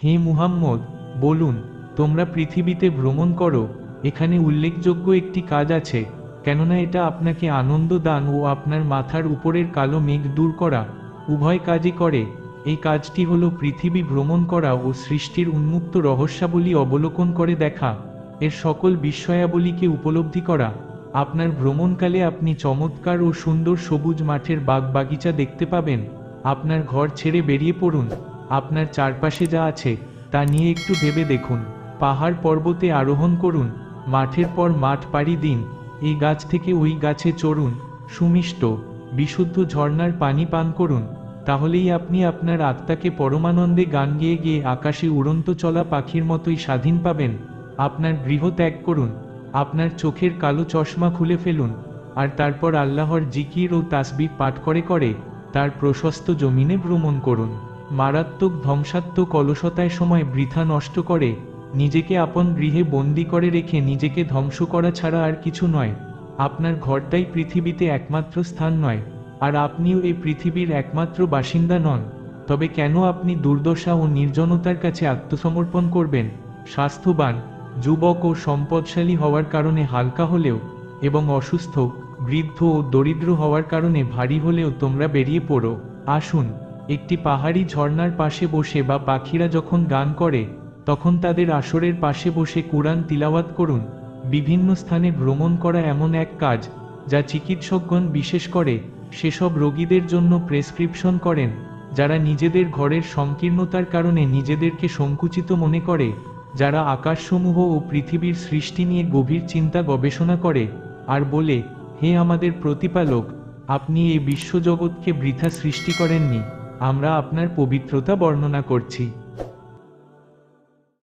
হে মুহাম্মদ, বলুন, তোমরা পৃথিবীতে ভ্রমণ করো, এখানে উল্লেখযোগ্য একটি কাজ আছে, কেননা এটা আপনাকে আনন্দ দান ও আপনার মাথার উপরের কালো মেঘ দূর করা, উভয় কাজই করে, এই কাজটি হলো পৃথিবী ভ্রমণ করা ও সৃষ্টির উন্মুক্ত রহস্যাবলী অবলোকন করে দেখা, এর সকল বিস্ময়াবলীকে উপলব্ধি করা, আপনার ভ্রমণকালে আপনি চমৎকার ও সুন্দর সবুজ মাঠের বাগ বাগিচা দেখতে পাবেন, আপনার ঘর ছেড়ে বেরিয়ে পড়ুন। আপনার চারপাশে যা আছে, তা নিয়ে একটু ভেবে দেখুন। পাহাড় পর্বতে আরোহণ করুন। মাঠের পর মাঠ পাড়ি দিন। এই গাছ থেকে ওই গাছে চড়ুন। সুমিষ্ট, বিশুদ্ধ ঝর্ণার পানি পান করুন। তাহলেই আপনি আপনার আত্মাকে পরমানন্দে গান গেয়ে গিয়ে আকাশে উড়ন্ত চলা পাখির মতোই স্বাধীন পাবেন। আপনার গৃহ ত্যাগ করুন। আপনার চোখের কালো চশমা খুলে ফেলুন। আর তারপর আল্লাহর জিকির ও তাসবিহ পাঠ করে করে তার প্রশস্ত জমিনে ভ্রমণ করুন। মারাত্মক ধ্বংসাত্মক অলসতায় সময় বৃথা নষ্ট করে, নিজেকে আপন গৃহে বন্দি করে রেখে নিজেকে ধ্বংস করা ছাড়া আর কিছু নয়। আপনার ঘরটাই পৃথিবীতে একমাত্র স্থান নয়, আর আপনিও এই পৃথিবীর একমাত্র বাসিন্দা নন। তবে কেন আপনি দুর্দশা ও নির্জনতার কাছে আত্মসমর্পণ করবেন? স্বাস্থ্যবান, যুবক ও সম্পদশালী হওয়ার কারণে হালকা হলেও, এবং অসুস্থ, বৃদ্ধ ও দরিদ্র হওয়ার কারণে ভারী হলেও তোমরা বেরিয়ে পড়ো। আসুন একটি পাহাড়ি ঝর্ণার পাশে বসে বা পাখিরা যখন গান করে, তখন তাদের আসরের পাশে বসে কুরআন তিলাওয়াত করুন। বিভিন্ন স্থানে ভ্রমণ করা এমন এক কাজ, যা চিকিৎসকগণ বিশেষ করে সেসব রোগীদের জন্য প্রেসক্রিপশন করেন, যারা নিজেদের ঘরের সংকীর্ণতার কারণে নিজেদেরকে সংকুচিত মনে করে, যারা আকাশসমূহ ও পৃথিবীর সৃষ্টি নিয়ে গভীর চিন্তা গবেষণা করে, আর বলে, হে আমাদের প্রতিপালক, আপনি এই বিশ্বজগৎকে বৃথা সৃষ্টি করেননি। আমরা আপনার পবিত্রতা বর্ণনা করছি।